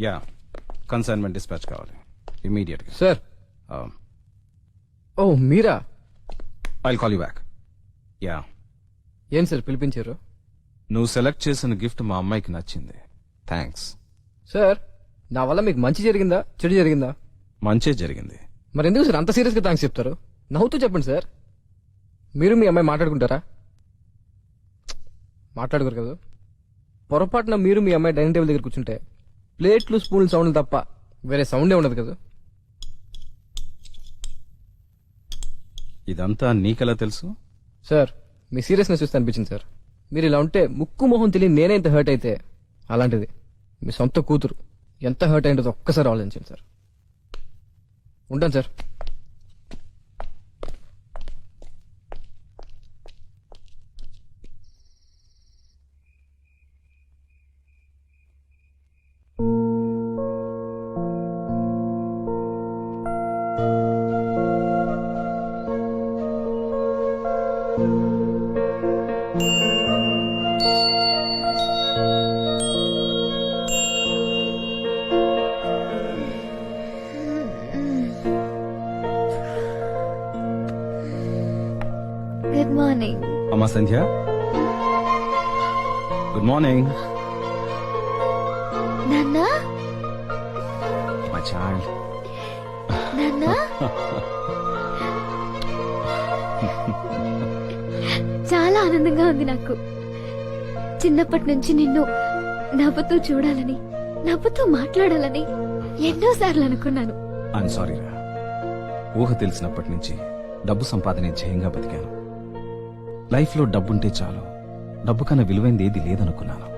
Yeah consignment dispatch కావాలి. ఇమీడియట్గా sir. Um, oh Meera? I call you back yeah. ఏం sir పిలిపించారు? నువ్వు సెలెక్ట్ చేసిన గిఫ్ట్ మా అమ్మాయికి నచ్చింది. థ్యాంక్స్ సార్ నా వల్ల మీకు మంచి జరిగిందా? చెడు జరిగిందా? మంచే జరిగింది. మరి ఎందుకు సార్ అంత సీరియస్గా థ్యాంక్స్ చెప్తారు? నవ్వుతూ చెప్పండి సార్. మీరు మీ అమ్మాయి మాట్లాడుకుంటారా? మాట్లాడుకోరు కదా. పొరపాటున మీరు మీ అమ్మాయి డైనింగ్ టేబుల్ దగ్గర కూర్చుంటే ప్లేట్లు స్పూన్లు సౌండ్ తప్ప వేరే సౌండే ఉండదు కదా. ఇదంతా నీకెలా తెలుసు? సార్ మీ సీరియస్నెస్ చూస్తే అనిపించింది సార్. మీరు ఇలా ఉంటే ముక్కు మొహం తెలియని నేనే ఇంత హర్ట్ అయితే అలాంటిది. మీ సొంత కూతురు ఎంత హర్ట్ అయిందో ఒక్కసారి ఆలోచించండి సార్. ఉంటాను సార్. గుడ్ మార్నింగ్ అమ్మా సంధ్య. గుడ్ మార్నింగ్ నాన్న? మై చైల్డ్ నాన్న? చాలా ఆనందంగా ఉంది నాకు. చిన్నప్పటి నుంచి నిన్ను నవ్వుతూ చూడాలని నవ్వుతూ మాట్లాడాలని ఎన్నోసార్లు అనుకున్నాను. ఐఎమ్ సారీ రా. ఊహ తెలిసినప్పటి నుంచి డబ్బు సంపాదనే ధ్యేయంగా బతికాను. లైఫ్లో డబ్బుంటే చాలు. డబ్బు కన్నా విలువైంది ఏది లేదనుకున్నాను.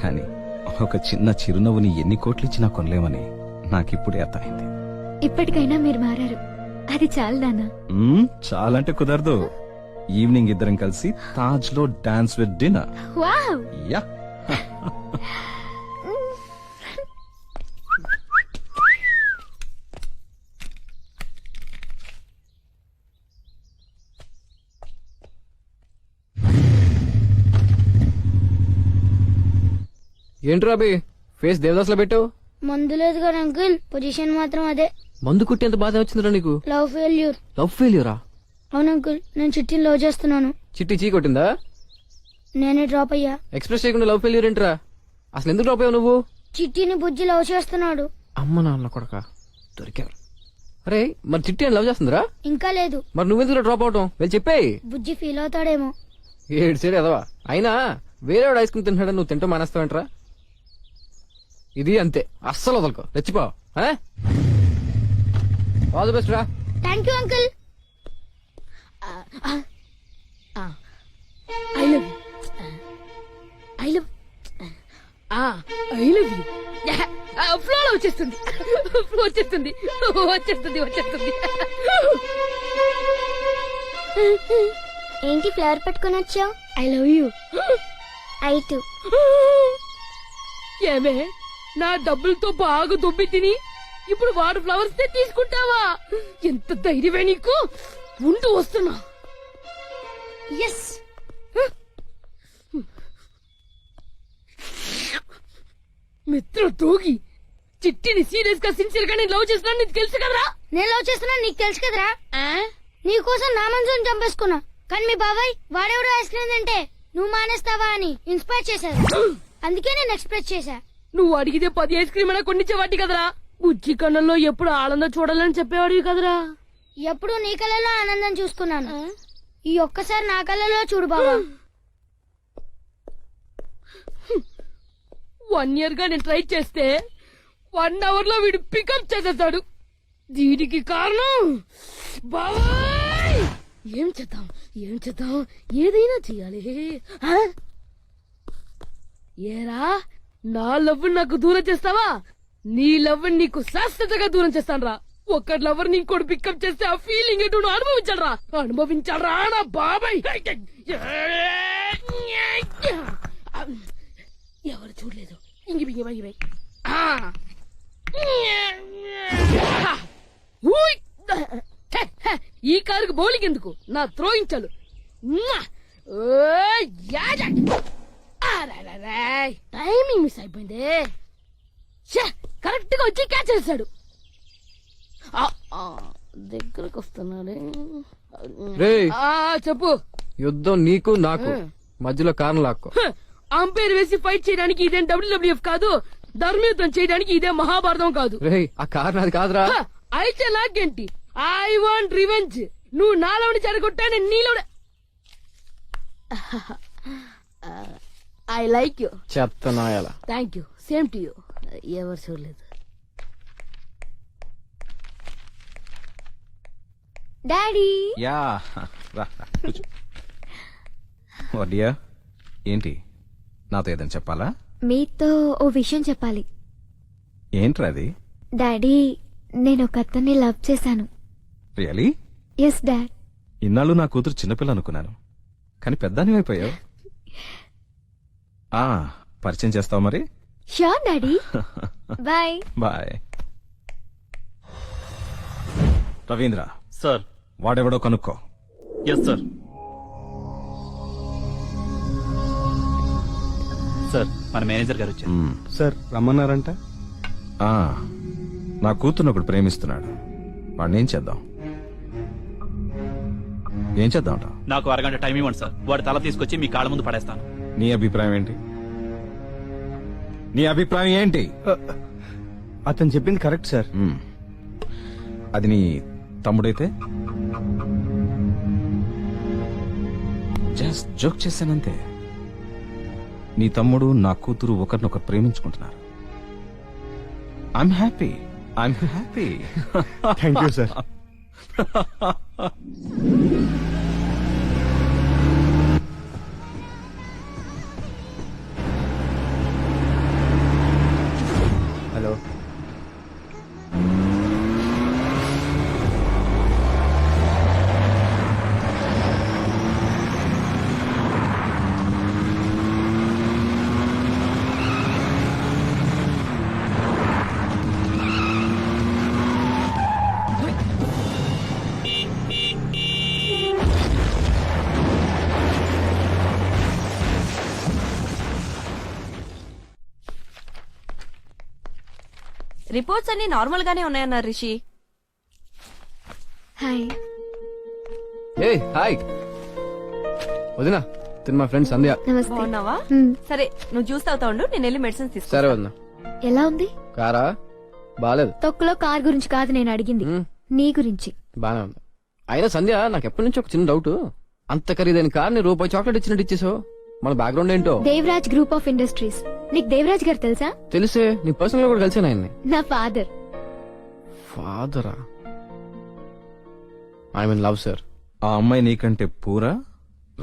కానీ ఒక చిన్న చిరునవ్వుని ఎన్ని కోట్లిచ్చినా కొనలేమని నాకిప్పుడే అర్థమైంది. ఇప్పటికైనా మీరు మారారు. అది చాలు నాన్న. చాలంటే కుదరదు. ఈవినింగ్ ఇద్దరం కలిసి తాజ్లో డాన్స్ విత్ డిన్నర్. యా. ఏంట్రా అభి ఫేస్ దేవదాస్లో పెట్టావు? మందు లేదు కదా అంకుల్. పొజిషన్ మాత్రం అదే. మందు కుట్టేంత బాధ వచ్చిందిరా నీకు? లవ్ ఫెయిల్యూర్ లవ్ ఫెయిల్యూరా అవును అంకుల్ నేను చిట్టిని లవ్ చేస్తున్నాను. చిట్టి చీ కొట్టిందా? నేనే డ్రాప్ అయ్యా. ఎక్స్ప్రెస్ చేయకుండా లవ్ ఫెయిల్యూర్ ఏంట్రా? అసలు ఎందుకు డ్రాప్ అయ్యావు నువ్వు? చిట్టిని బుజ్జి లవ్ చేస్తున్నాడు. అమ్మ నాన్న కొడక దొరికారు. అరే మరి చిట్టి అని లవ్ చేస్తుందిరా? ఇంకా లేదు. మరి నువ్వెందుకు డ్రాప్ అవటం? వెళ్ళి చెప్పేయ్. బుజ్జి ఫీల్ అవుతాడేమో. ఏడు సైడ్ ఎదవా? అయినా వేరేవాడు ఐస్ క్రీమ్ తింటాడని నువ్వు తింటూ మానేస్తావేంట్రా? ఇది అంతే. అస్సలు వదలకో. రెచ్చిపో ఆల్ ది బెస్ట్ రా. Thank you uncle I love I love I love you ఫ్లోలో వచ్చేస్తుంది. ఫ్లో వచ్చేస్తుంది. వచ్చేస్తుంది వచ్చేస్తుంది. ఏంటి ఫ్లవర్ పట్టుకొని వచ్చావు? I love you I too. ఏమే? నా డబ్బులతో బాగా దొబ్బి తిని ఇప్పుడు వాడు ఫ్లవర్స్ తీసుకుంటావా? ఎంత ధైర్యమే నీకు? ఉంటూ వస్తున్నా. ఎస్ మిత్ర తోగి చిట్టిని సీరియస్గా సిన్సియర్గా నేను లవ్ చేస్తున్నాను నీకు తెలుసు కదరా? నేను లవ్ చేస్తున్నా నీకు తెలుసు కదరా? నీకోసం నా మనసుని చంపేసుకున్నా. కానీ మీ బాబాయ్ వాడెవడో ఐస్ క్రీమ్ తింటే నువ్వు మానేస్తావా అని ఇన్స్పైర్ చేశారు. అందుకే నేను ఎక్స్ప్రెస్ చేశా. నువ్వు అడిగితే పది ఐస్ క్రీమ్ అయినా కొనిచ్చేవాటి కదరా? బుజ్జి కన్నంలో ఎప్పుడు ఆనందం చూడాలని చెప్పేవాడివి కదరా? ఎప్పుడు నీ కళ్ళలో ఆనందం చూసుకున్నాను. ఈ ఒక్కసారి నా కళ్ళలో చూడు బాబా వన్ ఇయర్గా నేను ట్రై చేస్తే వన్ అవర్లో వీడు పికప్ చేసేస్తాడు. దీనికి కారణం? బాబాయ్ ఏం చేద్దాం? ఏం చేద్దాం? ఏదైనా చెయ్యాలి ఆ? ఏరా? నా లవ్ నాకు దూరం చేస్తావా? నీ లవ్ నీకు శాశ్వతగా దూరం చేస్తాను ఒక్క లవర్ని ఇంకోటి పికప్ చేస్తే ఆ ఫీలింగ్ ఏంటో నువ్వు అనుభవించాలరా. అనుభవించాలరా నా బాబాయ్. ఎవరు చూడలేదు. ఇంగి బింగి బింగి హె, ఈ కారుకు బౌలింగ్ ఎందుకు? నా త్రోయించాలు చాలు. యాజ. టైమింగ్ మిస్ అయిపోయింది. కరెక్ట్గా వచ్చి క్యాచ్ ఆ, దగ్గరకు వస్తున్నాడే రేయ్. ఆ, చెప్పు. యుద్ధం నీకు నాకు. మధ్యలో కారణం లాక్కో. అంపైర్ వేసి ఫైట్ చేయడానికి ఇదేం డబ్ల్యూడబ్ల్యూఎఫ్ కాదు ధర్మయుద్ధం చేయడానికి ఇదే మహాభారతం కాదు. రేయ్ ఆ కారణం అది కాదురా. హ, అయితే నాకేంటి? I want revenge. నువ్వు నాలోని చెడగొట్టా నేను నీలో ఐ లైక్ యూ చెత్త నాయాల thank you same to you ఎవరు చూడలేదు. డాడీ యా రా డియర్ ఏంటి? నాతో ఏదైనా చెప్పాలా? మీతో ఓ విషయం చెప్పాలి. ఏంట్రా అది? డాడీ నేను ఒక అతన్ని లవ్ చేశాను. రియలీ ఎస్ డాడ్ ఇన్నాళ్ళు నా కూతురు చిన్నపిల్ల అనుకున్నాను. కానీ పెద్దాని అయిపోయావు ఆ పరిచయం చేస్తావు మరి? Sure daddy bye bye Ravindra. Sir. వాడెవడో కనుక్కో. ఎస్ సార్ సార్ మన మేనేజర్ గారు వచ్చారు. మ్మ్. సార్ రమ్మన్నారంట? ఆ, నా కూతుర్ని ఒకడు ప్రేమిస్తున్నాడు. వాడిని ఏం చేద్దాం? ఏం చేద్దాం నాకు అరగంట టైం ఇవ్వండి సార్ వాడి తల తీసుకొచ్చి మీ కాళ్ళ ముందు పడేస్తాను. నీ అభిప్రాయం ఏంటి? నీ అభిప్రాయం ఏంటి? అతను చెప్పింది కరెక్ట్ సార్. మ్మ్. అది నీ తమ్ముడైతే? Just joke చేశానంతే. నీ తమ్ముడు నా కూతురు ఒకరినొకరు ప్రేమించుకుంటున్నారు. I'm happy I'm happy thank you sir reports అన్ని నార్మల్ గానే ఉన్నాయన్నారు రిషి. హాయ్. ఏ హాయ్. వదినా తిను మా ఫ్రెండ్ సంధ్య. నమస్తే. బాగున్నావా? మ్మ్. సరే నువ్వు జ్యూస్ తాగుతా ఉండు నేను వెళ్ళి మెడిసిన్స్ తీసుకు సరే వదినా. ఎలా ఉంది? కారా? బాలేదు. తొక్కులో కార్ గురించి కాదు నేను అడిగింది. నీ గురించి. బానే ఉంది. అయినా సంధ్య నాకు ఎప్పటి నుంచి ఒక చిన్న డౌట్. అంత ఖరీదైన కార్ని రూపాయి చాక్లెట్ ఇచ్చినట్టు ఇచ్చేసావు. మన బ్యాక్గ్రౌండ్ ఏంటో? Devaraj group of industries. నీకు దేవరాజ్ గారు తెలుసా? తెలిసే నీ పర్సనల్గా కూడా కలిసాను ఆయన్ని. నా ఫాదర్ ఫాదరా ఐ మీన్ లవ్ సార్ ఆ అమ్మాయి నీకంటే పూరా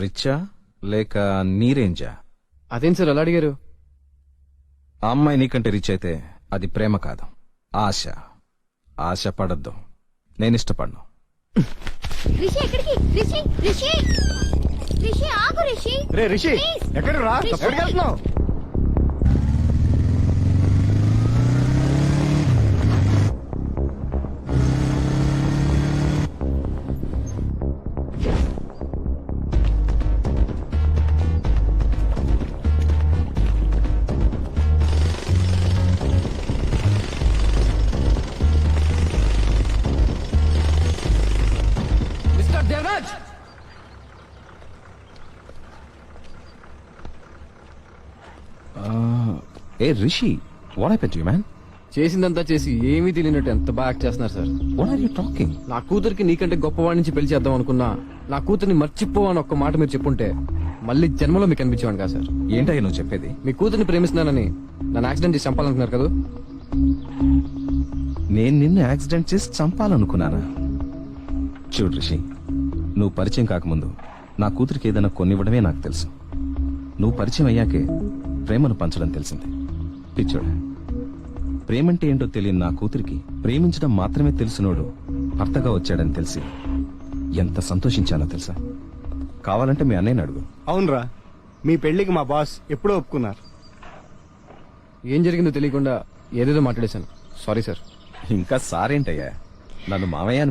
రిచ్చా లేక నీరేంజా? అదేం సార్ ఎలా అడిగారు? ఆ అమ్మాయి నీకంటే రిచ్ అయితే అది ప్రేమ కాదు. ఆశ. ఆశ పడద్దు. నేను ఇష్టపడను. రిషి ఎక్కడికి? రిషి రిషి రిషి ఆగు రిషి. రే రిషి. ఎక్కడ రా. ఎక్కడికి వెళ్తున్నావు ఏ Rishi what happen to man చేసిందంతా చేసి ఏమీ తెలియనట్టు ఎంత బాగా యాక్ట్ చేస్తున్నారు sir. What are you talking నా కూతురికి నీకంటే గొప్పవాడి నుంచి పెళ్ళి చేద్దాం అనుకున్నా నా కూతుర్ని మర్చిపో అని ఒక్క మాట మీరు చెప్పుంటే మళ్ళీ జన్మలో మీకు అనిపించేవాడు కదా సార్. ఏంటయ్య నువ్వు చెప్పేది? మీ కూతుర్ని ప్రేమిస్తున్నానని నన్ను యాక్సిడెంట్ చేసి చంపాలనుకున్నారు కదా. నేను నిన్ను యాక్సిడెంట్ చేసి చంపాలనుకున్నానా? చూడు రిషి నువ్వు పరిచయం కాకముందు నా కూతురికి ఏదైనా కొనివ్వడమే నాకు తెలుసు. నువ్వు పరిచయం అయ్యాకే ప్రేమను పంచడం తెలిసింది. పిచ్చోడా. ప్రేమంటే ఏంటో తెలియని నా కూతురికి ప్రేమించడం మాత్రమే తెలిసినోడు భర్తగా వచ్చాడని తెలిసి ఎంత సంతోషించానో తెలుసా? కావాలంటే మీ అన్నయ్యని అడుగు. అవునరా. మీ పెళ్ళికి మా బాస్ ఎప్పుడో ఒప్పుకున్నారు. ఏం జరిగిందో తెలియకుండా ఏదేదో మాట్లాడేశాను. Sorry sir. ఇంకా సారేంటయ్యా? నన్ను మామయ్య అని